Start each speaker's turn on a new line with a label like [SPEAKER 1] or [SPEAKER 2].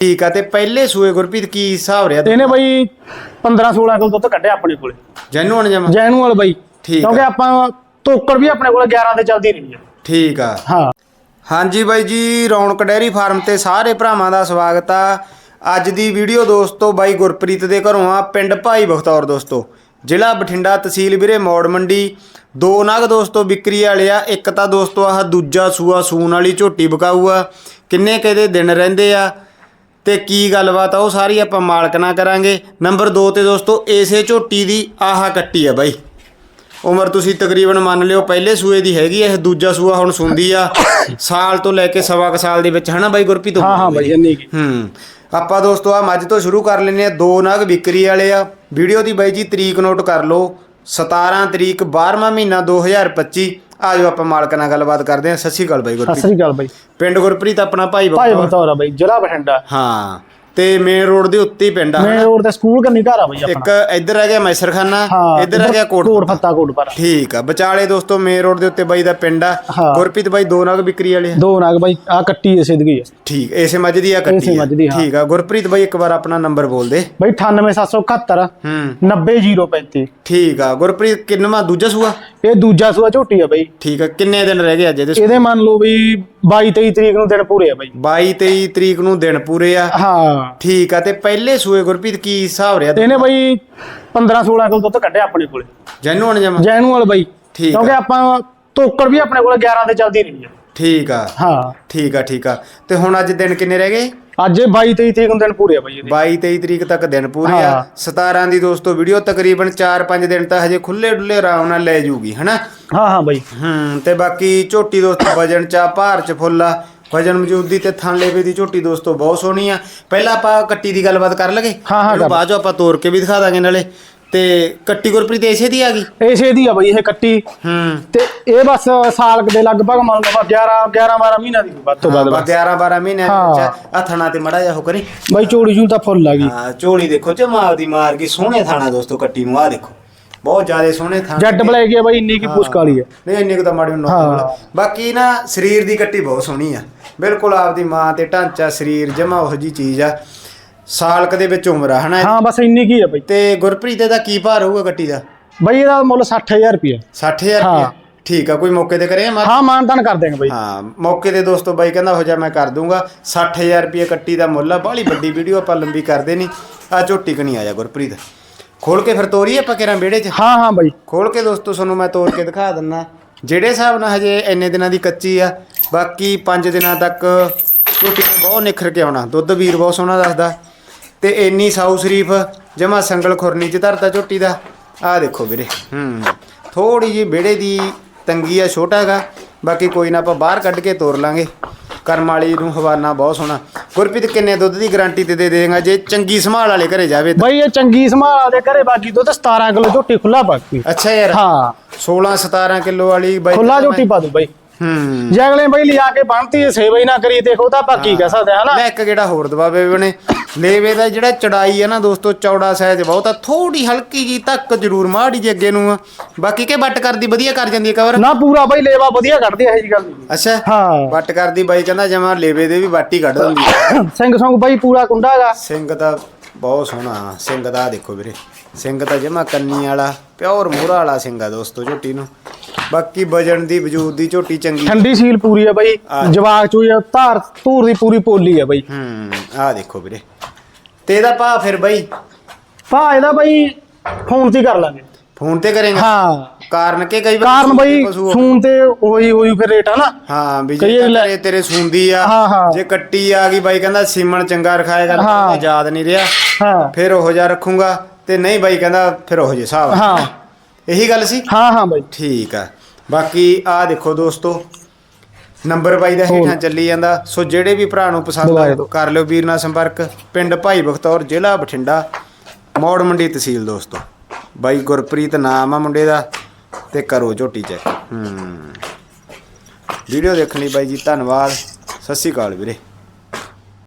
[SPEAKER 1] ਠੀਕ ਆ ਤੇ ਪਹਿਲੇ ਸੂਏ ਗੁਰਪ੍ਰੀਤ ਕੀ ਹਿਸਾਬ ਰਿਹਾ?
[SPEAKER 2] ਇਹਨੇ ਬਾਈ 15 16 ਕਿਲੋ ਦੁੱਧ ਕੱਢਿਆ ਆਪਣੇ ਕੋਲੇ।
[SPEAKER 1] ਜੈਨੂਅਨ ਜਮਾ?
[SPEAKER 2] ਜੈਨੂਅਲ ਬਾਈ।
[SPEAKER 1] ਠੀਕ
[SPEAKER 2] ਕਿਉਂਕਿ। ਆਪਾਂ ਤੋਕੜ ਵੀ ਆਪਣੇ ਕੋਲੇ 11 ਤੇ ਚੱਲਦੀ ਰਹੀ ਹੈ
[SPEAKER 1] ਠੀਕ ਆ।
[SPEAKER 2] ਹਾਂ।
[SPEAKER 1] ਹਾਂਜੀ ਬਾਈ ਜੀ ਰੌਣਕ ਡੈਰੀ ਫਾਰਮ ਤੇ ਸਾਰੇ ਭਰਾਵਾਂ ਦਾ ਸਵਾਗਤ ਆ। ਅੱਜ ਦੀ ਵੀਡੀਓ ਦੋਸਤੋ ਬਾਈ ਗੁਰਪ੍ਰੀਤ ਦੇ ਘਰੋਂ ਆ ਪਿੰਡ ਭਾਈ ਬਖਤੌਰ ਦੋਸਤੋ। ਜ਼ਿਲ੍ਹਾ ਬਠਿੰਡਾ ਤਹਿਸੀਲ ਵੀਰੇ ਮੌੜ ਮੰਡੀ। ਦੋ ਨਗ ਦੋਸਤੋ ਵਿਕਰੀ ਵਾਲੇ ਆ ਇੱਕ ਤਾਂ ਦੋਸਤੋ ਆਹ ਦੂਜਾ ਸੂਆ ਸੂਣ ਵਾਲੀ ਝੋਟੀ ਬਕਾਊ ਆ। ਕਿੰਨੇ ਕਿਹਦੇ ਦਿਨ ਰਹਿੰਦੇ ਆ? ਤੇ ਕੀ ਗੱਲਬਾਤ ਆ ਉਹ ਸਾਰੀ ਆਪਾਂ ਮਾਲਕ ਨਾਲ ਕਰਾਂਗੇ। ਨੰਬਰ 2 ਤੇ ਦੋਸਤੋ ਏਸੇ ਝੋਟੀ ਦੀ ਆਹਾ ਕੱਟੀ ਆ ਬਾਈ। ਉਮਰ ਤੁਸੀਂ ਤਕਰੀਬਨ ਮੰਨ ਲਿਓ ਪਹਿਲੇ ਸੂਏ ਦੀ ਹੈਗੀ ਇਹ ਦੂਜਾ ਸੂਆ ਹੁਣ ਸੁੰਦੀ ਆ। ਸਾਲ ਤੋਂ ਲੈ ਕੇ ਸਵਾ ਕੁ ਸਾਲ ਦੇ ਵਿੱਚ ਹਨਾ ਬਾਈ ਗੁਰਪ੍ਰੀਤ?
[SPEAKER 2] ਹਾਂ ਹਾਂ ਬਾਈ ਇੰਨੀ ਕੀ।
[SPEAKER 1] ਹੂੰ। ਆਪਾਂ ਦੋਸਤੋ ਆ ਮੱਝ ਤੋਂ ਸ਼ੁਰੂ ਕਰ ਲੈਨੇ ਆ। ਦੋ ਨਗ ਵਿਕਰੀ ਵਾਲੇ ਆ। ਵੀਡੀਓ ਦੀ ਬਾਈ ਜੀ ਤਰੀਕ ਨੋਟ ਕਰ ਲਓ। 17 ਤਰੀਕ 12ਵਾਂ ਮਹੀਨਾ 2025 ਆਜੋ ਆਪਾਂ ਮਾਲਕ ਨਾਲ ਗੱਲਬਾਤ ਕਰਦੇ ਆ ਸਤਿ ਸ਼੍ਰੀ ਅਕਾਲ ਬਾਈ
[SPEAKER 2] ਸਤਿ
[SPEAKER 1] ਗੁਰਪ੍ਰੀਤ
[SPEAKER 2] ਸ੍ਰੀ ਅਕਾਲ ਬਾਈ।
[SPEAKER 1] ਪਿੰਡ ਗੁਰਪ੍ਰੀਤ ਆਪਣਾ ਭਾਈ
[SPEAKER 2] ਭਾਈ
[SPEAKER 1] ਬਖਤੌਰ
[SPEAKER 2] ਬਖਤੌਰ ਆ ਬਾਈ ਜ਼ਿਲ੍ਹਾ ਬਠਿੰਡਾ।
[SPEAKER 1] ਹਾਂ। ਤੇ ਮੇਨ ਰੋਡ ਦੇ ਉੱਤੇ ਹੀ ਪਿੰਡ ਆ
[SPEAKER 2] ਮੇਨ? ਰੋਡ ਤੇ ਸਕੂਲ ਕੰਨੀ ਘਰ ਆ ਬਾਈ
[SPEAKER 1] ਇੱਕ
[SPEAKER 2] ਆਪਣਾ
[SPEAKER 1] ਇੱਧਰ ਆ ਗਿਆ ਮੈਸਰਖਾਨਾ
[SPEAKER 2] ਹਾਂ
[SPEAKER 1] ਇੱਧਰ ਆ ਗਿਆ ਕੋਟ
[SPEAKER 2] ਕੋਟ ਫੱਤਾ ਕੋਟ ਪਰ
[SPEAKER 1] ਠੀਕ ਆ ਵਿਚਾਲੇ ਦੋਸਤੋ ਮੇਨ ਰੋਡ ਦੇ ਉੱਤੇ ਬਾਈ ਦਾ ਪਿੰਡ ਆ।
[SPEAKER 2] ਹਾਂ।
[SPEAKER 1] ਗੁਰਪ੍ਰੀਤ ਬਾਈ ਦੋ ਨਗ ਵਿਕਰੀ ਵਾਲੇ ਆ।
[SPEAKER 2] ਦੋ ਨਾਗ ਬਾਈ ਆ ਕੱਟੀ ਇਸੇ ਦੀ ਹੈ
[SPEAKER 1] ਠੀਕ ਇਸੇ ਮੱਝ ਦੀ ਆ ਕੱਟੀ ਆ।
[SPEAKER 2] ਮੱਝ ਦੀ, ਹਾਂ।
[SPEAKER 1] ਠੀਕ ਆ ਗੁਰਪ੍ਰੀਤ ਬਾਈ ਇੱਕ ਵਾਰ ਆਪਣਾ ਨੰਬਰ ਬੋਲ ਦੇ।
[SPEAKER 2] ਬਾਈ 98771
[SPEAKER 1] ਹੂੰ।
[SPEAKER 2] 90035
[SPEAKER 1] ਠੀਕ ਆ ਗੁਰਪ੍ਰੀਤ ਕਿੰਨਵਾਂ ਦੂਜਾ ਸੂਆ?
[SPEAKER 2] ਇਹ ਦੂਜਾ ਸੂਆ ਝੋਟੀ ਆ ਬਾਈ।
[SPEAKER 1] ਠੀਕ ਆ ਕਿੰਨੇ ਦਿਨ ਰਹਿ ਗਏ ਅੱਜ ਇਹਦੇ
[SPEAKER 2] ਇਹਦੇ ਮੰਨ ਲਓ ਵੀ 22 23 ਤਰੀਕ ਨੂੰ ਦਿਨ ਪੂਰੇ ਆ ਬਾਈ।
[SPEAKER 1] 22 23 ਤਰੀਕ ਨੂੰ ਦਿਨ ਪੂਰੇ ਆ।
[SPEAKER 2] ਹਾਂ।
[SPEAKER 1] ਠੀਕ ਆ ਤੇ ਪਹਿਲੇ ਸੂਏ ਗੁਰਪ੍ਰੀਤ ਕੀ ਹਿਸਾਬ ਰਿਹਾ?
[SPEAKER 2] ਇਹਨੇ ਬਾਈ 15 16 ਕਿਲੋ ਦੁੱਧ ਕੱਢਿਆ ਆਪਣੇ ਕੋਲੇ।
[SPEAKER 1] ਜੈਨੂਅਨ ਜਮਾ?
[SPEAKER 2] ਜੈਨੂਅਲ ਬਾਈ।
[SPEAKER 1] ਠੀਕ
[SPEAKER 2] ਕਿਉਂਕਿ
[SPEAKER 1] ਆ।
[SPEAKER 2] ਆਪਾਂ ਤੋਕੜ ਵੀ ਆਪਣੇ ਕੋਲੇ 11 ਤੇ ਚੱਲਦੀ ਰਹੀ ਹੈ
[SPEAKER 1] ਠੀਕ ਆ।
[SPEAKER 2] ਹਾਂ।
[SPEAKER 1] ਠੀਕ ਆ ਠੀਕ ਆ। ਤੇ ਹੁਣ ਅੱਜ ਦਿਨ ਕਿੰਨੇ ਰਹਿ ਗਏ?
[SPEAKER 2] ਅੱਜ ਇਹ 22 23 ਤਰੀਕ ਨੂੰ ਦਿਨ ਪੂਰੇ ਆ ਬਾਈ ਇਹਦੇ।
[SPEAKER 1] 22 23 ਤਰੀਕ ਤੱਕ ਦਿਨ ਪੂਰੇ ਆ।
[SPEAKER 2] ਹਾਂ।
[SPEAKER 1] 17 ਦੀ ਦੋਸਤੋ ਵੀਡੀਓ ਤਕਰੀਬਨ 4-5 ਦਿਨ ਤਾਂ ਹਜੇ ਖੁੱਲੇ ਡੁੱਲੇ ਆਰਾਮ ਨਾਲ ਲੈ ਜੂਗੀ ਹਨਾ?
[SPEAKER 2] ਹਾਂ ਹਾਂ ਬਾਈ।
[SPEAKER 1] ਹੂੰ ਤੇ ਬਾਕੀ ਝੋਟੀ ਦੋਸਤੋ ਵਜਨ ਚ ਆ ਭਾਰ ਚ ਫੁੱਲ ਆ। ਵਜਨ ਮੌਜੂਦੀ ਤੇ ਥਣ ਲੇਵੇ ਦੀ ਝੋਟੀ ਦੋਸਤੋ ਬਹੁਤ ਸੋਹਣੀ ਆ। ਪਹਿਲਾਂ ਆਪਾਂ ਕੱਟੀ ਦੀ ਗੱਲਬਾਤ ਕਰ ਲਗੇ?
[SPEAKER 2] ਹਾਂ, ਹਾਂ, ਕਰ।
[SPEAKER 1] ਬਾਅਦ ਚੋਂ ਆਪਾਂ ਤੋੜ ਕੇ ਵੀ ਦਿਖਾ ਦਾਂਗੇ ਨਾਲੇ। ਤੇ ਕੱਟੀ ਗੁਰਪ੍ਰੀਤ ਇਸੇ ਦੀ ਆ ਗਈ?
[SPEAKER 2] ਇਸੇ ਦੀ ਆ ਬਾਈ ਇਹ ਕੱਟੀ।
[SPEAKER 1] ਹੂੰ।
[SPEAKER 2] ਤੇ ਇਹ ਬਸ ਸਾਲ ਕੁ ਦੇ ਲਗਭਗ ਮੰਨ ਲਓ 11 11 12 ਮਹੀਨਾ ਦੀ ਵੱਧ ਤੋਂ ਵੱਧ ਬਸ।
[SPEAKER 1] 11 12 ਮਹੀਨਿਆਂ ਦੇ।
[SPEAKER 2] ਹਾਂ।
[SPEAKER 1] ਵਿੱਚ ਤੇ ਮੜਾ ਜਾ ਹੋ ਕਰੀ
[SPEAKER 2] ਬਾਈ ਚੋੜੀ ਜੂ ਤਾਂ ਫੁੱਲ ਆ ਗਈ।
[SPEAKER 1] ਹਾਂ ਝੋਲੀ ਦੇਖੋ ਜਮਾਲ ਦੀ ਮਾਰ ਗਈ। ਸੋਹਣੇ ਥਾਣਾ ਦੋਸਤੋ ਕੱਟੀ ਨੂੰ ਆ ਦੇਖੋ। ਬਹੁਤ ਜ਼ਿਆਦਾ ਸੋਹਣੇ ਥਾਣਾ
[SPEAKER 2] ਜੱਟ ਬਲੈਕ ਆ ਬਾਈ ਇੰਨੀ ਕੀ ਪੁਸ਼ਕ ਵਾਲੀ ਹੈ
[SPEAKER 1] ਨਹੀਂ ਇੰਨੇ ਕੁ ਤਾਂ ਮਾੜੀ ਨੂੰ
[SPEAKER 2] ਹਾਂ।
[SPEAKER 1] ਬਾਕੀ ਨਾ ਸਰੀਰ ਦੀ ਕੱਟੀ ਬਹੁਤ ਸੋਹਣੀ ਆ। ਬਿਲਕੁਲ ਆਪਦੀ ਮਾਂ ਤੇ ਢਾਂਚਾ ਸਰੀਰ ਜਮਾ ਉਹੋ ਜੀ ਚੀਜ਼ ਆ। ਸਾਲ ਕ ਦੇ ਵਿੱਚ ਉਮਰ ਆ ਹਨਾ?
[SPEAKER 2] ਹਾਂ ਬਸ ਇੰਨੀ ਕੀ ਆ ਬਾਈ।
[SPEAKER 1] ਤੇ ਗੁਰਪ੍ਰੀਤ ਦਾ ਕੀ ਭਾਰ ਹੋਊਗਾ ਕੱਟੀ ਦਾ?
[SPEAKER 2] ਬਾਈ ਇਹਦਾ ਮੁੱਲ 60000 ਰੁਪਏ
[SPEAKER 1] 60000
[SPEAKER 2] ਹਾਂ।
[SPEAKER 1] ਰੁਪਏ ਠੀਕ ਆ ਕੋਈ ਮੌਕੇ ਤੇ ਕਰੇ ਮੈਂ
[SPEAKER 2] ਹਾਂ ਮਾਨਤਾਨ ਕਰ ਦੇਂਗੇ ਬਾਈ।
[SPEAKER 1] ਹਾਂ ਮੌਕੇ ਤੇ ਦੋਸਤੋ ਬਾਈ ਕਹਿੰਦਾ ਹੋ ਜਾ ਮੈਂ ਕਰ ਦੂੰਗਾ। 60000 ਰੁਪਏ ਕੱਟੀ ਦਾ ਮੁੱਲ ਆ। ਬਾਹਲੀ ਵੱਡੀ ਵੀਡੀਓ ਆਪਾਂ ਲੰਬੀ ਕਰਦੇ ਨਹੀਂ ਆ ਝੋਟੀ ਕਣੀ ਆ ਜਾ ਗੁਰਪ੍ਰੀਤ। ਖੋਲ ਕੇ ਫਿਰ ਤੋਰੀ ਆਪਾਂ ਕਿਰਾਂ ਵਿਹੜੇ 'ਚ?
[SPEAKER 2] ਹਾਂ ਹਾਂ ਬਾਈ।
[SPEAKER 1] ਖੋਲ ਕੇ ਦੋਸਤੋ ਤੁਹਾਨੂੰ ਮੈਂ ਤੋੜ ਕੇ ਦਿਖਾ ਦਿੰਨਾ। ਜਿਹੜੇ ਹਿਸਾਬ ਨਾਲ ਹਜੇ ਇੰਨੇ ਦਿਨਾਂ ਦੀ ਕੱਚੀ ਆ ਬਾਕੀ 5 ਦਿਨਾਂ ਤੱਕ ਝੋਟੀ ਬਹੁਤ ਨਿਖਰ ਕੇ ਆਉਣਾ ਦੁੱਧ ਵੀਰ ਬਹੁਤ ਸੋਹਣਾ ਦੱਸਦਾ। ਤੇ ਇੰਨੀ ਸਾਊ ਸ਼ਰੀਫ ਜਮਾ ਸੰਗਲ ਖੁਰਨੀ ਚ ਧਰਦਾ ਝੋਟੀ ਦਾ। ਆਹ ਦੇਖੋ ਵੀਰੇ ਹੂੰ ਥੋੜੀ ਜਿਹੀ ਵਿਹੜੇ ਦੀ ਤੰਗੀ ਆ ਛੋਟਾ ਹੈਗਾ। ਬਾਕੀ ਕੋਈ ਨਾ ਆਪਾਂ ਬਾਹਰ ਕੱਢ ਕੇ ਤੋਰ ਲਾਂਗੇ। ਕਰਮ ਵਾਲੀ ਨੂੰ ਹਵਾਨਾ ਬਹੁਤ ਸੋਹਣਾ। ਗੁਰਪ੍ਰੀਤ ਕਿੰਨੇ ਦੁੱਧ ਦੀ ਗਾਰੰਟੀ ਤੇ ਦੇ ਦੇਗਾ ਜੇ ਚੰਗੀ ਸੰਭਾਲ ਵਾਲੇ ਘਰੇ ਜਾਵੇ ਤਾਂ।
[SPEAKER 2] ਬਾਈ ਇਹ ਚੰਗੀ ਸੰਭਾਲ ਦੇ ਘਰੇ ਬਾਕੀ ਦੁੱਧ 17 ਕਿਲੋ ਝੋਟੀ ਖੁੱਲਾ ਬਾਕੀ।
[SPEAKER 1] ਅੱਛਾ ਯਾਰ
[SPEAKER 2] ਹਾਂ।
[SPEAKER 1] 16 17 ਕਿਲੋ ਵਾਲੀ ਬਾਈ
[SPEAKER 2] ਖੁੱਲਾ ਝੋਟੀ ਪਾ ਦੂ ਬਾਈ।
[SPEAKER 1] ਹੂੰ।
[SPEAKER 2] ਜੇ ਅਗਲੇ ਬਾਈ ਲਿਆ ਕੇ ਬੰਨਤੀ ਸੇਵਾ ਹੀ ਨਾ ਕਰੀ ਦੇਖੋ ਤਾਂ ਆਪਾਂ ਕੀ ਕਹਿ ਸਕਦੇ ਹਾਂ ਹਨਾ?
[SPEAKER 1] ਲੈ ਇੱਕ ਜਿਹੜਾ ਹੋਰ ਦਬਾਵੇ ਬਣੇ ਲੇਵੇ ਦਾ ਜਿਹੜਾ ਚੜਾਈ ਹੈ ਨਾ ਦੋਸਤੋ ਚੌੜਾ ਸਾਈਜ਼ ਬਹੁਤ ਆ। ਥੋੜੀ ਹਲਕੀ ਜੀ ਤੱਕ ਜ਼ਰੂਰ ਮਾੜੀ ਜੀ ਅੱਗੇ ਨੂੰ ਆ। ਬਾਕੀ ਕੇ ਬੱਟ ਕਰਦੀ ਵਧੀਆ ਕਰ ਜਾਂਦੀ ਹੈ ਕਵਰ
[SPEAKER 2] ਨਾ ਪੂਰਾ ਬਾਈ ਲੇਵਾ ਵਧੀਆ ਕੱਢਦੇ ਇਹ ਜੀ ਗੱਲ ਨਹੀਂ।
[SPEAKER 1] ਅੱਛਾ।
[SPEAKER 2] ਹਾਂ।
[SPEAKER 1] ਬੱਟ ਕਰਦੀ ਬਾਈ ਕਹਿੰਦਾ ਜਮਾ ਲੇਵੇ ਦੇ ਵੀ ਬੱਟ ਹੀ ਕੱਢ ਦਿੰਦੀ ਆ।
[SPEAKER 2] ਸਿੰਘ ਸੰਗ ਬਾਈ ਪੂਰਾ ਕੁੰਡਾ ਹੈਗਾ।
[SPEAKER 1] ਸਿੰਘ ਤਾਂ ਬਹੁਤ ਸੋਹਣਾ ਸਿੰਘ ਦਾ ਦੇਖੋ ਵੀਰੇ। ਸਿੰਘ ਤਾਂ ਜਮਾ ਕੰਨੀ ਵਾਲਾ ਪਿਓਰ ਮੂਹਰਾ ਵਾਲਾ ਸਿੰਘ ਆ ਦੋਸਤੋ ਝੋਟੀ ਨੂੰ। ਬਾਕੀ ਵਜਣ ਦੀ ਵਜੂਦ ਦੀ ਝੋਟੀ ਚੰਗੀ
[SPEAKER 2] ਠੰਡੀ ਸੀਲ ਪੂਰੀ ਆ ਬਾਈ। ਜਵਾਕ ਚੋਈ ਆ, ਧਾਰ ਧੂਰ ਦੀ ਪੂਰੀ ਪੋਲੀ ਆ ਬਾਈ।
[SPEAKER 1] ਹੂੰ ਆਹ ਦੇਖੋ ਵੀਰੇ। ਤੇ ਇਹਦਾ ਭਾ ਫਿਰ ਬਾਈ?
[SPEAKER 2] ਭਾ ਇਹਦਾ ਬਾਈ ਫੋਨ ਤੇ ਕਰ ਲਾਂਗੇ।
[SPEAKER 1] ਫੋਨ ਤੇ ਕਰੇਗਾ?
[SPEAKER 2] ਹਾਂ।
[SPEAKER 1] ਕਾਰਨ ਕਿ ਕਈ ਵਾਰ
[SPEAKER 2] ਕਾਰਨ ਬਾਈ ਫੋਨ ਤੇ ਉਹੀ ਉਹੀ ਫਿਰ ਰੇਟ ਆ ਨਾ।
[SPEAKER 1] ਹਾਂ ਵੀ ਜੇ ਤੇਰੇ ਸੁੰਦੀ ਆ। ਜੇ ਕੱਟੀ ਆ ਗਈ ਬਾਈ ਕਹਿੰਦਾ ਸੀਮਣ ਚੰਗਾ ਰਖਾਏਗਾ। ਯਾਦ ਨਹੀਂ ਰਿਹਾ।
[SPEAKER 2] ਹਾਂ।
[SPEAKER 1] ਫਿਰ ਉਹ ਜਾ ਰੱਖੂੰਗਾ ਤੇ ਨਹੀਂ ਬਾਈ ਕਹਿੰਦਾ ਫਿਰ ਉਹ ਜੇ ਹਿਸਾਬ
[SPEAKER 2] ਹਾਂ।
[SPEAKER 1] ਇਹੀ ਗੱਲ ਸੀ?
[SPEAKER 2] ਹਾਂ ਹਾਂ ਬਾਈ।
[SPEAKER 1] ਠੀਕ ਆ। ਬਾਕੀ ਆ ਦੇਖੋ ਦੋਸਤੋ ਨੰਬਰ ਬਾਈ ਦਾ ਹੇਠਾਂ ਚੱਲੀ ਜਾਂਦਾ। ਸੋ ਜਿਹੜੇ ਵੀ ਭਰਾ ਨੂੰ ਪਸੰਦ ਆ। ਕਰ ਲਿਓ ਵੀਰ ਨਾਲ ਸੰਪਰਕ। ਪਿੰਡ ਭਾਈ ਬਖਤੌਰ ਜ਼ਿਲ੍ਹਾ ਬਠਿੰਡਾ ਮੌੜ ਮੰਡੀ ਤਹਿਸੀਲ ਦੋਸਤੋ। ਬਾਈ ਗੁਰਪ੍ਰੀਤ ਨਾਮ ਆ ਮੁੰਡੇ ਦਾ ਤੇ ਕਰੋ ਝੋਟੀ ਚੈੱਕ। ਹੂੰ। ਵੀਡੀਓ ਦੇਖਣ ਲਈ ਬਾਈ ਜੀ ਧੰਨਵਾਦ। ਸਤਿ ਸ਼੍ਰੀ ਅਕਾਲ ਵੀਰੇ।